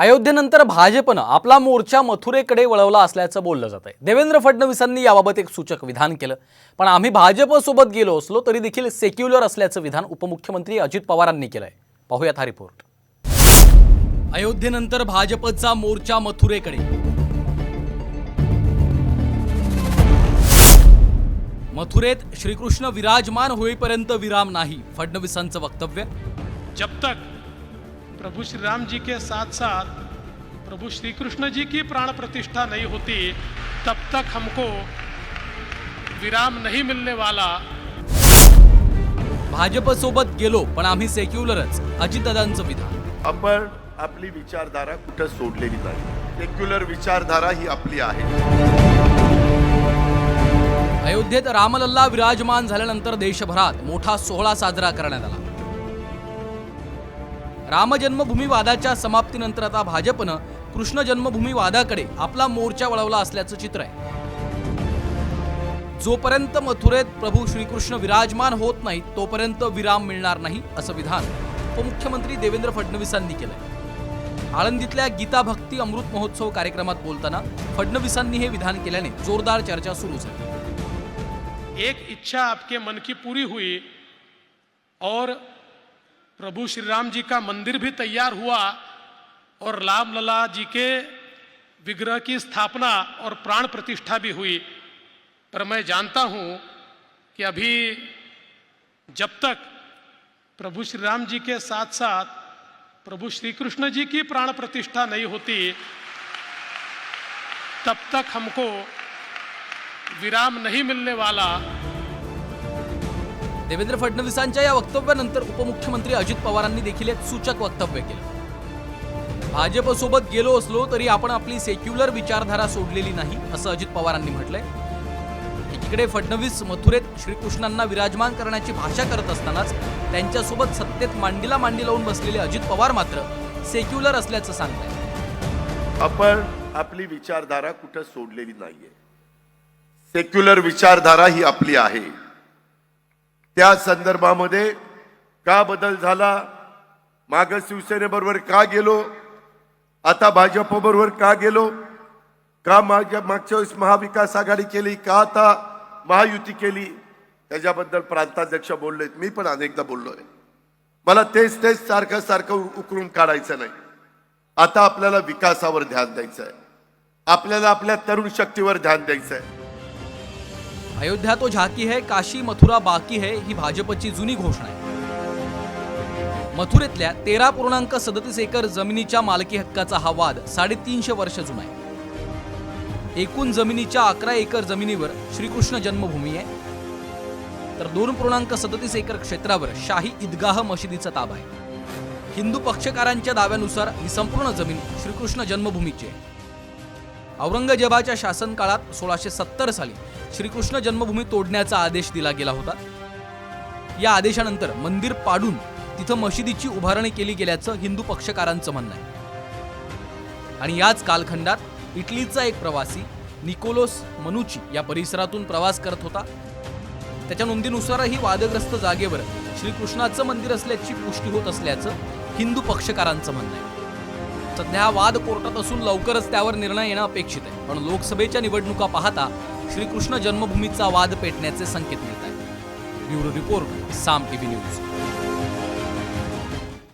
अयोध्येनंतर भाजपनं आपला मोर्चा मथुरेकडे वळवला असल्याचं बोललं जात आहे. देवेंद्र फडणवीसांनी याबाबत एक सूचक विधान केलं. पण आम्ही भाजपसोबत गेलो असलो तरी देखील सेक्युलर असल्याचं विधान उपमुख्यमंत्री अजित पवारांनी केलंय. पाहूयात हा रिपोर्ट अयोध्येनंतर भाजपचा मोर्चा मथुरेकडे. मथुरेत श्रीकृष्ण विराजमान होईपर्यंत विराम नाही फडणवीसांचं वक्तव्य. जब तक प्रभु श्री राम जी के साथ साथ प्रभु श्री कृष्ण जी की प्राण प्रतिष्ठा नहीं होती तब तक हमको विराम नहीं मिलने वाला। भाजपसोबत गेलो पण आम्ही सेक्युलरच अजितदादांचं विधान. आपण आपली विचारधारा कुठं सोडलेली नाही. सेक्युलर विचारधारा ही आपली आहे. अयोध्येत रामलल्ला विराजमान झाल्यानंतर देशभरात मोठा सोहळा साजरा करण्यात आला. रामजन्मभूमी वादाच्या समाप्तीनंतर आता भाजपनं कृष्ण जन्मभूमी वादाकडे आपला मोर्चा वळवला असल्याचं चित्र आहे. जोपर्यंत मथुरेत प्रभू श्रीकृष्ण विराजमान होत नाही तोपर्यंत विराम मिळणार नाही असं विधान उपमुख्यमंत्री देवेंद्र फडणवीसांनी केलंय. आळंदीतल्या गीता भक्ती अमृत महोत्सव कार्यक्रमात बोलताना फडणवीसांनी हे विधान केल्याने जोरदार चर्चा सुरू झाली. एक इच्छा आपके मन की पूरी हुई और प्रभु श्री राम जी का मंदिर भी तैयार हुआ और राम लला जी के विग्रह की स्थापना और प्राण प्रतिष्ठा भी हुई। पर मैं जानता हूँ कि अभी जब तक प्रभु श्री राम जी के साथ साथ प्रभु श्री कृष्ण जी की प्राण प्रतिष्ठा नहीं होती, तब तक हमको विराम नहीं मिलने वाला। देवेंद्र फडणवीसांच्या या वक्तव्यानंतर उपमुख्यमंत्री अजित पवारांनी देखील एक सूचक वक्तव्य केलं. भाजपसोबत गेलो असलो तरी आपण आपली सेक्युलर विचारधारा सोडलेली नाही असं अजित पवारांनी म्हटलंय. एकीकडे फडणवीस मथुरेत श्रीकृष्णांना विराजमान करण्याची भाषा करत असतानाच त्यांच्यासोबत सत्तेत मांडीला मांडी लावून बसलेले अजित पवार मात्र सेक्युलर असल्याचं सांगताय आपण आपली विचारधारा कुठं सोडलेली नाहीये. सेक्युलर विचारधारा ही आपली आहे. त्या संदर्भामध्ये का बदल झाला? माग शिवसेनेबरोबर का गेलो? आता भाजपबरोबर का गेलो? का माझ्या मागच्या वेळेस महाविकास आघाडी केली का आता महायुती केली? त्याच्याबद्दल प्रांताध्यक्ष बोललेत. मी पण अनेकदा बोललोय. मला तेच तेच सारखं सारखं उकरून काढायचं नाही. आता आपल्याला विकासावर ध्यान द्यायचं आहे आपल्याला आपल्या तरुण शक्तीवर ध्यान द्यायचं आहे अयोध्या तो झाकी है काशी मथुरा बाकी है ही भाजपची जुनी घोषणा आहे. मथुरेतल्या तेरा पूर्णांक सदतीस एकर जमिनीच्या मालकी हक्काचा हा वाद साडेतीनशे वर्ष जुना आहे. एकूण जमिनीच्या अकरा एकर जमिनीवर श्रीकृष्ण जन्मभूमी आहे. तर दोन पूर्णांक सदतीस एकर क्षेत्रावर शाही ईदगाह मशिदीचा ताबा आहे. हिंदू पक्षकारांच्या दाव्यानुसार ही संपूर्ण जमीन श्रीकृष्ण जन्मभूमीची आहे. औरंगजेबाच्या शासनकाळात सोळाशे सत्तर साली श्रीकृष्ण जन्मभूमी तोडण्याचा आदेश दिला गेला होता. या आदेशानंतर मंदिर पाडून तिथं मशिदीची उभारणी केली गेल्याचं हिंदू पक्षकारांचं म्हणणं आहे. आणि याच कालखंडात इटलीचा एक प्रवासी निकोलोस मनुची या परिसरातून प्रवास करत होता. त्याच्या नोंदीनुसारही वादग्रस्त जागेवर श्रीकृष्णाचं मंदिर असल्याची पुष्टी होत असल्याचं हिंदू पक्षकारांचं म्हणणं आहे. सध्या हा वाद कोर्टात असून लवकरच त्यावर निर्णय येणं अपेक्षित आहे. पण लोकसभेच्या निवडणुका पाहता श्रीकृष्ण जन्मभूमीचा वाद पेटण्याचे संकेत मिळत आहेत. Bureau report Saam TV news.